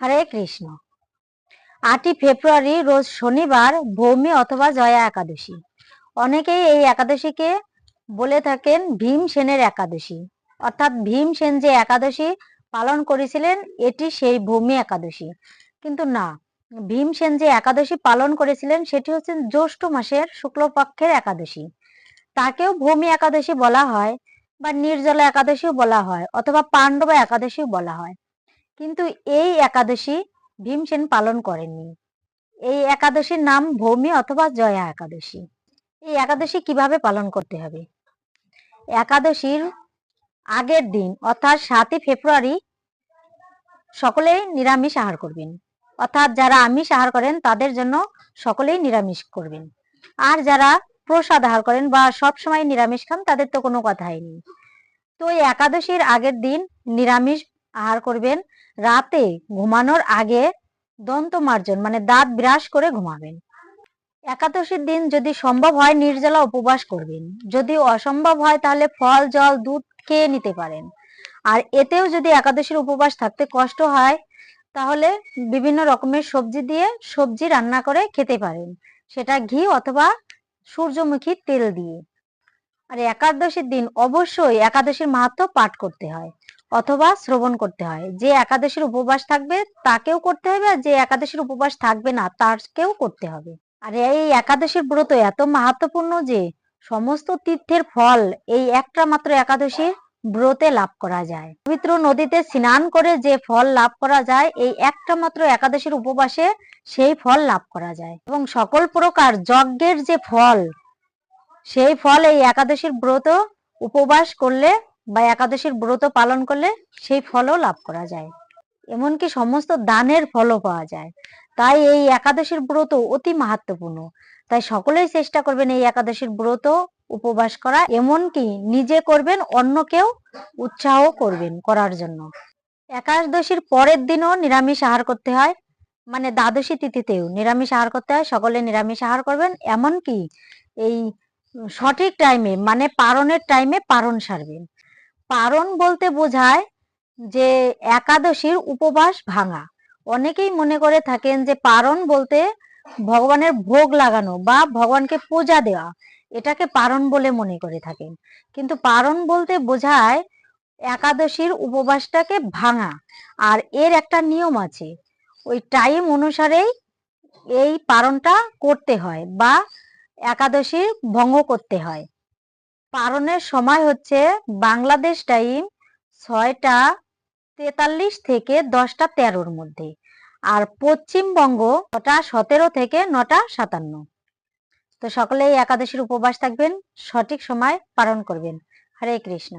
হরে কৃষ্ণ। আটই ফেব্রুয়ারি রোজ শনিবার ভৌমি অথবা জয়া একাদশী। অনেকেই এই একাদশীকে বলে থাকেন ভীম সেনের একাদশী। অর্থাৎ ভীম সেন যে একাদশী পালন করেছিলেন, এটি সেই ভৌমি একাদশী। কিন্তু না, ভীম সেন যে একাদশী পালন করেছিলেন, সেটি হচ্ছে জ্যৈষ্ঠ মাসের শুক্লপক্ষের একাদশী। তাকেও ভূমি একাদশী বলা হয় বা নির্জলা একাদশীও বলা হয় অথবা পাণ্ডবা একাদশীও বলা হয়। কিন্তু এই একাদশী ভীমসেন পালন করেননি। এই একাদশীর নাম ভৌমি অথবা জয়া একাদশী। এই একাদশী কীভাবে পালন করতে হবে? একাদশীর আগের দিন, অর্থাৎ সাতই ফেব্রুয়ারি, সকলেই নিরামিষ আহার করবেন। অর্থাৎ যারা আমিষ আহার করেন, তাদের জন্য সকলেই নিরামিষ করবেন। আর যারা প্রসাদ আহার করেন বা সব সময় নিরামিষ খান, তাদের তো কোনো কথাই নেই। তো এই একাদশীর আগের দিন নিরামিষ আহার করবেন রাতে ঘুমানোর আগে দন্ত মার্জন মানে দাঁত বিরাস করে ঘুমাবেন। একাদশীর দিন যদি সম্ভব হয় নির্জলা উপবাস করবেন। যদি অসম্ভব হয় তাহলে ফল, জল, দুধ খেয়ে নিতে পারেন। আর এতেও যদি একাদশীর উপবাস থাকতে কষ্ট হয়, তাহলে বিভিন্ন রকমের সবজি দিয়ে সবজি রান্না করে খেতে পারেন। সেটা ঘি অথবা সূর্যমুখী তেল দিয়ে। আর একাদশীর দিন অবশ্যই একাদশীর মাহাত্ম পাঠ করতে হয়। অথবা শ্রবণ করতে হয়। যে একাদশীর উপবাস থাকবে, তাকেও করতে হবে আর যে একাদশীর উপবাস থাকবে না তারকেও করতে হবে। আর এই একাদশীর ব্রত এত মাহাত্মপূর্ণ যে সমস্ত তীর্থের ফল এই একটা মাত্র একাদশীর ব্রতে লাভ করা যায়। পবিত্র নদীতে স্নান করে যে ফল লাভ করা যায়, এই একটা মাত্র একাদশীর উপবাসে সেই ফল লাভ করা যায়। এবং সকল প্রকার যজ্ঞের যে ফল, সেই ফল এই একাদশীর ব্রত উপবাস করলে বা একাদশীর ব্রত পালন করলে সেই ফলও লাভ করা যায়। এমনকি সমস্ত দানের ফলও পাওয়া যায়। তাই এই একাদশীর ব্রত অতি মাহাত্মপূর্ণ তাই সকলেই চেষ্টা করবেন এই একাদশীর ব্রত উপবাস করা। এমনকি নিজে করবেন অন্যকেও উৎসাহ করবেন করার জন্য। একাদশীর পরের দিনও নিরামিষ আহার করতে হয়। মানে দ্বাদশী তিথিতেও নিরামিষ আহার করতে হয়। সকলে নিরামিষ আহার করবেন। এমনকি এই সঠিক টাইমে মানে পারণের টাইমে পারণ সারবেন। পারণ বলতে বোঝায় যে একাদশীর উপবাস ভাঙা। অনেকেই মনে করে থাকেন যে পারণ বলতে ভগবানের ভোগ লাগানো বা ভগবানকে পূজা দেওয়া। এটাকে পারণ বলে মনে করে থাকেন। কিন্তু পারণ বলতে বোঝায় একাদশীর উপবাসটাকে ভাঙা। আর এর একটা নিয়ম আছে। ওই টাইম অনুসারেই এই পারণটা করতে হয় বা একাদশী ভঙ্গ করতে হয়। পারণের সময় হচ্ছে বাংলাদেশ টাইম ছয়টা তেতাল্লিশ থেকে দশটা তেরোর মধ্যে আর পশ্চিমবঙ্গ নটা সতেরো থেকে নটা সাতান্ন। তো সকলেই একাদশীর উপবাস থাকবেন, সঠিক সময় পালন করবেন। হরে কৃষ্ণ।